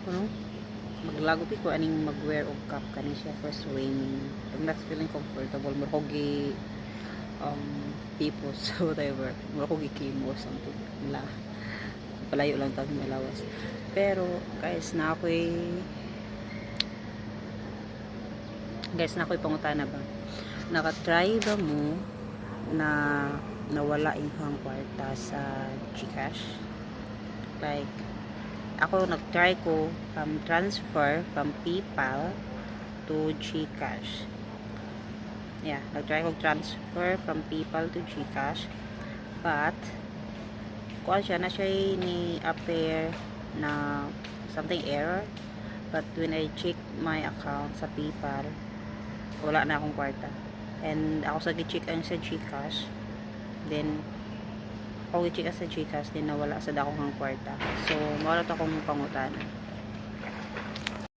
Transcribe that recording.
ako no? Maglagot ko aning mag-wear og cap kani siya for swimming. I'm not feeling comfortable. Mo ko gi um so whatever. Mo ko gi kimo or something. La. Palayo lang tawag malawas pero guys na ako'y guys na ako'y pangutana ba? Nakatry ba mo na nawala yung kwarta sa Gcash? Like ako nag-try ko from transfer from PayPal to GCash. Yeah nag-try ko transfer from PayPal to GCash. But kuha siya na siya ni appear na something error. But when I check my account sa PayPal wala na akong kwarta. And ako sa gi-check ang sa GCash. Then ako gi-check sa GCash din nawala sa dakong kwarta. So mawala to akong pangutana